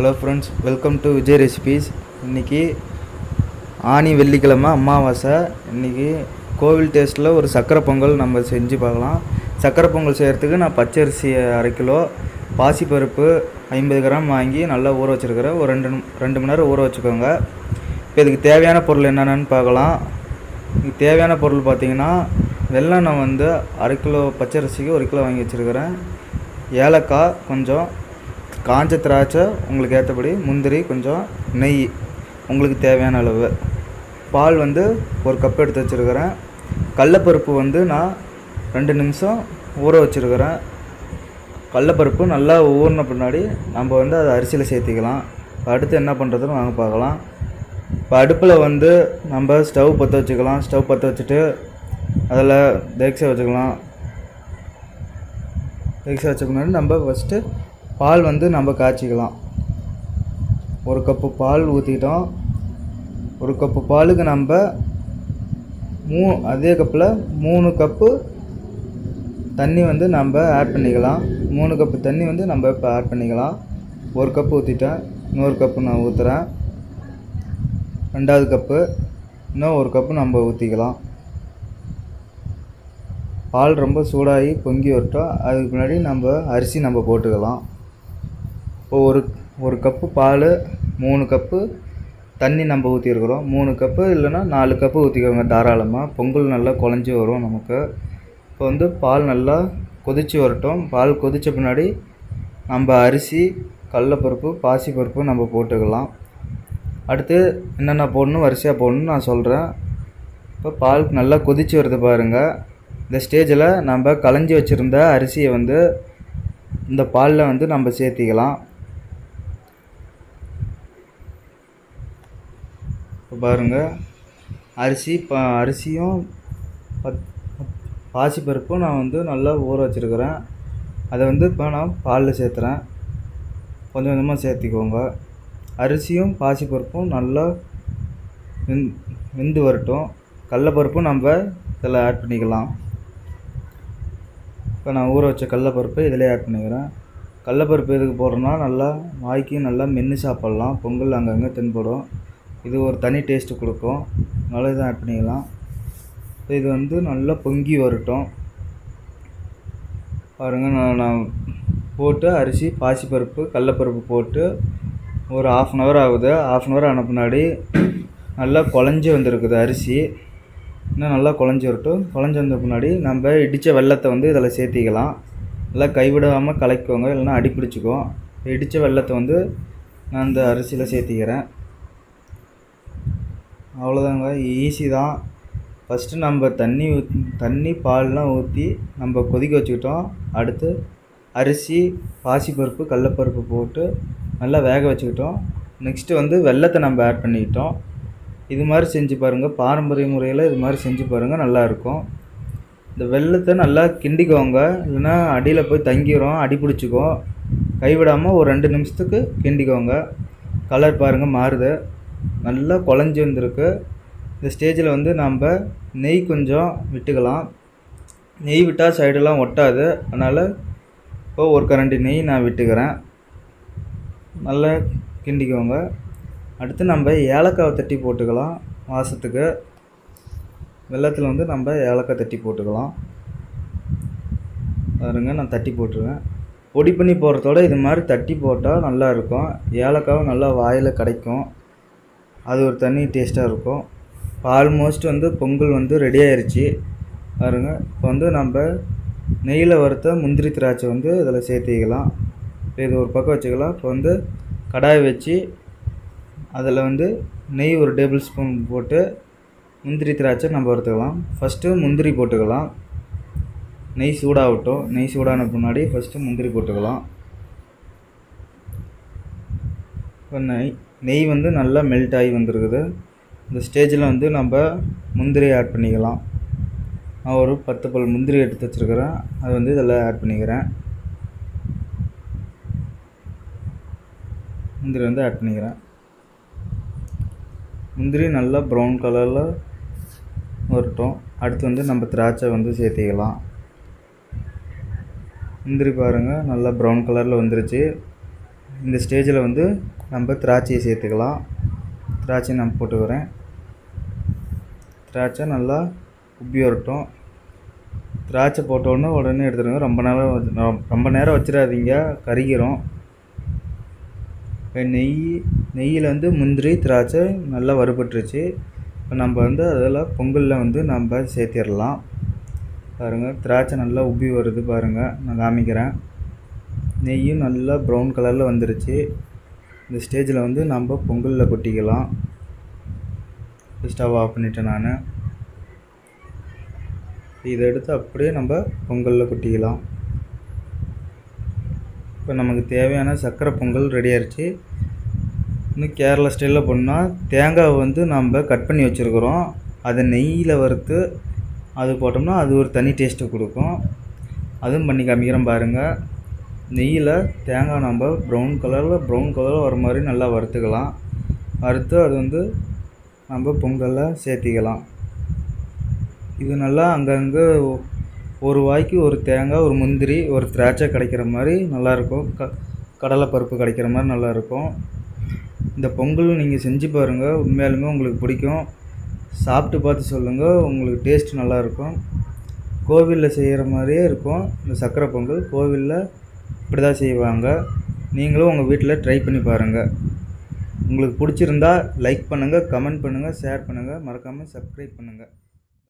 Hello friends welcome to Vijay recipes இன்றைக்கி ஆனி வெள்ளிக்கிழமை அமாவாசை இன்றைக்கி கோவில் டேஸ்ட்டில் ஒரு சக்கரை பொங்கல் நம்ம செஞ்சு பார்க்கலாம். சக்கரை பொங்கல் செய்கிறதுக்கு நான் பச்சரிசி அரை கிலோ பாசிப்பருப்பு ஐம்பது கிராம் வாங்கி நல்லா ஊற வச்சுருக்கிறேன். ஒரு ரெண்டு ரெண்டு மணி நேரம் ஊற வச்சுக்கோங்க. இப்போ இதுக்கு தேவையான பொருள் என்னென்னு பார்க்கலாம். இதுக்கு தேவையான பொருள் பார்த்தீங்கன்னா வெள்ளம் நான் வந்து அரை கிலோ பச்சரிசிக்கு ஒரு கிலோ வாங்கி வச்சுருக்கிறேன். ஏலக்காய் கொஞ்சம் காஞ்ச திராட்சை உங்களுக்கு ஏற்றபடி முந்திரி கொஞ்சம் நெய் உங்களுக்கு தேவையான அளவு. பால் வந்து ஒரு கப் எடுத்து வச்சுருக்கிறேன். கடலப்பருப்பு வந்து நான் ரெண்டு நிமிஷம் ஊற வச்சுருக்கிறேன். கடலப்பருப்பு நல்லா ஊறின பின்னாடி நம்ம வந்து அதை அரிசியில் சேர்த்திக்கலாம். இப்போ அடுத்து என்ன பண்ணுறதுன்னு வாங்க பார்க்கலாம். இப்போ அடுப்பில் வந்து நம்ம ஸ்டவ் பற்ற வச்சுக்கலாம். ஸ்டவ் பற்ற வச்சுட்டு அதில் தேக்ஸை வச்சுக்கலாம். தேக்ஸை வச்ச முன்னாடி நம்ம ஃபஸ்ட்டு பால் வந்து நம்ம காய்ச்சிக்கலாம். ஒரு கப்பு பால் ஊற்றிட்டோம் ஒரு கப்பு பாலுக்கு நம்ம மூ அதே கப்பில் மூணு கப்பு தண்ணி வந்து நம்ம ஆட் பண்ணிக்கலாம். மூணு கப்பு தண்ணி வந்து நம்ம இப்போ ஆட் பண்ணிக்கலாம். ஒரு கப்பு ஊற்றிட்டேன் இன்னொரு கப்பு நான் ஊற்றுறேன் ரெண்டாவது கப்பு இன்னும் ஒரு கப்பு நம்ம ஊற்றிக்கலாம் பால் ரொம்ப சூடாகி பொங்கி வரட்டும். அதுக்கு முன்னாடி நம்ம அரிசி நம்ம போட்டுக்கலாம். இப்போ ஒரு ஒரு கப்பு பால் மூணு கப்பு தண்ணி நம்ம ஊற்றிருக்கிறோம் மூணு கப்பு இல்லைன்னா நாலு கப்பு ஊற்றிக்கோங்க தாராளமாக பொங்கல் நல்லா குழஞ்சி வரும் நமக்கு. இப்போ வந்து பால் நல்லா கொதித்து வரட்டும். பால் கொதித்த பின்னாடி நம்ம அரிசி கடலப்பருப்பு பாசிப்பருப்பு நம்ம போட்டுக்கலாம். அடுத்து என்னென்ன போடணும் வரிசையாக போடணும்னு நான் சொல்கிறேன் இப்போ பால் நல்லா கொதித்து வருது பாருங்கள் இந்த ஸ்டேஜில் நம்ம களைஞ்சி வச்சுருந்த அரிசியை வந்து இந்த பாலில் வந்து நம்ம சேர்த்திக்கலாம். இப்போ பாருங்கள் அரிசி ப அரிசியும் பத் பாசிப்பருப்பும் நான் வந்து நல்லா ஊற வச்சுருக்கிறேன். அதை வந்து இப்போ நான் பாலில் சேர்த்துறேன். கொஞ்சம் கொஞ்சமாக சேர்த்திக்கோங்க. அரிசியும் பாசிப்பருப்பும் நல்லா வெந் வெந்து வரட்டும். கடலப்பருப்பும் நம்ம இதில் ஆட் பண்ணிக்கலாம். இப்போ நான் ஊற வச்ச கடலப்பருப்பு இதிலே ஆட் பண்ணிக்கிறேன். கடலப்பருப்பு எதுக்கு போடுறோன்னா நல்லா வாய்க்கு நல்லா மென்று சாப்பிட்லாம். பொங்கல் அங்கங்கே தென்படும். இது ஒரு தனி டேஸ்ட்டு கொடுக்கும். நல்லா இதை ஆட் பண்ணிக்கலாம் இது வந்து நல்லா பொங்கி வரட்டும். பாருங்கள் நான் நான் போட்டு அரிசி பாசிப்பருப்பு கடலப்பருப்பு போட்டு ஒரு ஆஃப் அன் ஹவர் ஆகுது. ஆஃப் அன் ஹவர் ஆன பின்னாடி நல்லா குழஞ்சி வந்திருக்குது அரிசி. இன்னும் நல்லா குழஞ்சி வரட்டும். குழஞ்சி வந்த பின்னாடி நம்ம இடித்த வெல்லத்தை வந்து இதில் சேர்த்திக்கலாம். நல்லா கைவிடாமல் கலக்கிக்கோங்க இல்லைன்னா அடி பிடிச்சிக்கும் இடித்த வெல்லத்தை வந்து நான் இந்த அரிசியில் சேர்த்திக்கிறேன். அவ்வளோதாங்க ஈஸி தான். ஃபஸ்ட்டு நம்ம தண்ணி ஊத் தண்ணி பால்லாம் ஊற்றி நம்ம கொதிக்க வச்சுக்கிட்டோம். அடுத்து அரிசி பாசிப்பருப்பு கடலப்பருப்பு போட்டு நல்லா வேக வச்சுக்கிட்டோம். நெக்ஸ்ட்டு வந்து வெல்லத்தை நம்ம ஆட் பண்ணிக்கிட்டோம். இது மாதிரி செஞ்சு பாருங்கள் பாரம்பரிய முறையில் இது மாதிரி செஞ்சு பாருங்கள் நல்லாயிருக்கும் இந்த வெல்லத்தை நல்லா கிண்டிக்கோங்க. இல்லைன்னா அடியில் போய் தங்கிரும். அடி பிடிச்சிக்கும். கைவிடாமல் ஒரு ரெண்டு நிமிஷத்துக்கு கிண்டிக்கோங்க. கலர் பாருங்கள் மாறுது. நல்லா குழஞ்சி வந்திருக்கு. இந்த ஸ்டேஜில் வந்து நம்ம நெய் கொஞ்சம் விட்டுக்கலாம். நெய் விட்டால் சைடெல்லாம் ஒட்டாது. அதனால் இப்போ ஒரு கரண்டி நெய் நான் விட்டுக்கிறேன். நல்லா கிண்டிக்கோங்க. அடுத்து நம்ம ஏலக்காவை தட்டி போட்டுக்கலாம் வாசத்துக்கு. வெள்ளத்தில் வந்து நம்ம ஏலக்காய் தட்டி போட்டுக்கலாம். பாருங்க நான் தட்டி போட்டுருவேன். பொடி பண்ணி போடுறதோட இது மாதிரி தட்டி போட்டால் நல்லா இருக்கும். ஏலக்காவும் நல்லா வாயில் கிடைக்கும். அது ஒரு தனி டேஸ்ட்டாக இருக்கும். இப்போ ஆல்மோஸ்ட் வந்து பொங்கல் வந்து ரெடி ஆயிடுச்சு பாருங்க. இப்போ வந்து நம்ம நெய்யில் வறுத்த முந்திரி திராட்சை வந்து இதில் சேர்த்திக்கலாம் இப்போ இது ஒரு பக்கம் வச்சுக்கலாம். இப்போ வந்து கடாய் வச்சு அதில் வந்து நெய் ஒரு டேபிள் ஸ்பூன் போட்டு முந்திரி திராட்சை நம்ம வறுத்துக்கலாம். ஃபஸ்ட்டு முந்திரி போட்டுக்கலாம். நெய் சூடாகட்டும். நெய் சூடான பின்னாடி ஃபஸ்ட்டு முந்திரி போட்டுக்கலாம். இப்போ நெய் நெய் வந்து நல்லா மெல்ட் ஆகி வந்திருக்குது. இந்த ஸ்டேஜில் வந்து நம்ம முந்திரி ஆட் பண்ணிக்கலாம். நான் ஒரு பத்து பல் முந்திரி எடுத்து வச்சுருக்கிறேன். அது வந்து இதில் ஆட் பண்ணிக்கிறேன். முந்திரி வந்து ஆட் பண்ணிக்கிறேன். முந்திரி நல்லா ப்ரௌன் கலரில் வரட்டும். அடுத்து வந்து நம்ம திராட்சை வந்து சேர்த்திக்கலாம். முந்திரி பாருங்கள் நல்லா ப்ரௌன் கலரில் வந்துருச்சு. இந்த ஸ்டேஜில் வந்து நம்ம திராட்சையை சேர்த்துக்கலாம். திராட்சை நான் போட்டுக்கிறேன் திராட்சை நல்லா உப்பி வரட்டும். திராட்சை போட்டோடனே உடனே எடுத்துடுங்க. ரொம்ப நேரம் வச்சு- ரொம்ப நேரம் வச்சிடாதீங்க. கருகிரும். இப்போ நெய் நெய்யில் வந்து முந்திரி திராட்சை நல்லா வறுபட்டுருச்சு. இப்போ நம்ம வந்து அதில் பொங்கலில் வந்து நம்ம சேர்த்திடலாம். பாருங்கள் திராட்சை நல்லா உப்பி வருது பாருங்கள் நான் காமிக்கிறேன். நெய்யும் நல்லா ப்ரௌன் கலரில் வந்துருச்சு. இந்த ஸ்டேஜில் வந்து நம்ம பொங்கலில் கொட்டிக்கலாம். ஸ்டவ் ஆஃப் பண்ணிட்டேன் நான். இதை எடுத்து அப்படியே நம்ம பொங்கலில் கொட்டிக்கலாம். இப்போ நமக்கு தேவையான சர்க்கரை பொங்கல் ரெடி ஆயிடுச்சு இன்னும் கேரளா ஸ்டைலில் பண்ணால் தேங்காவை வந்து நம்ம கட் பண்ணி வச்சுருக்குறோம். அதை நெய்யில் வறுத்து அது போட்டோம்னா அது ஒரு தனி டேஸ்ட்டு கொடுக்கும். அதுவும் பண்ணி காமிக்கிறேன் பாருங்கள் நெய்யில் தேங்காய் நம்ம ப்ரௌன் கலரில் ப்ரௌன் கலரில் வர மாதிரி நல்லா வறுத்துக்கலாம். வறுத்து அது வந்து நம்ம பொங்கலில் சேர்த்திக்கலாம். இது நல்லா அங்கங்கே ஒரு வாய்க்கு ஒரு தேங்காய் ஒரு முந்திரி ஒரு திராட்சை கிடைக்கிற மாதிரி நல்லாயிருக்கும். க கடலைப்பருப்பு கிடைக்கிற மாதிரி நல்லாயிருக்கும். இந்த பொங்கல் நீங்கள் செஞ்சு பாருங்கள் உண்மையாலுமே உங்களுக்கு பிடிக்கும். சாப்பிட்டு பார்த்து சொல்லுங்கள் உங்களுக்கு டேஸ்ட் நல்லாயிருக்கும். கோவிலில் செய்கிற மாதிரியே இருக்கும். இந்த சக்கரை பொங்கல் கோவிலில் இப்படி தான் செய்வாங்க. நீங்களும் உங்கள் வீட்டில் ட்ரை பண்ணி பாருங்கள் உங்களுக்கு பிடிச்சிருந்தா லைக் பண்ணுங்கள் கமெண்ட் பண்ணுங்கள் ஷேர் பண்ணுங்கள் மறக்காமல் சப்ஸ்கிரைப் பண்ணுங்கள்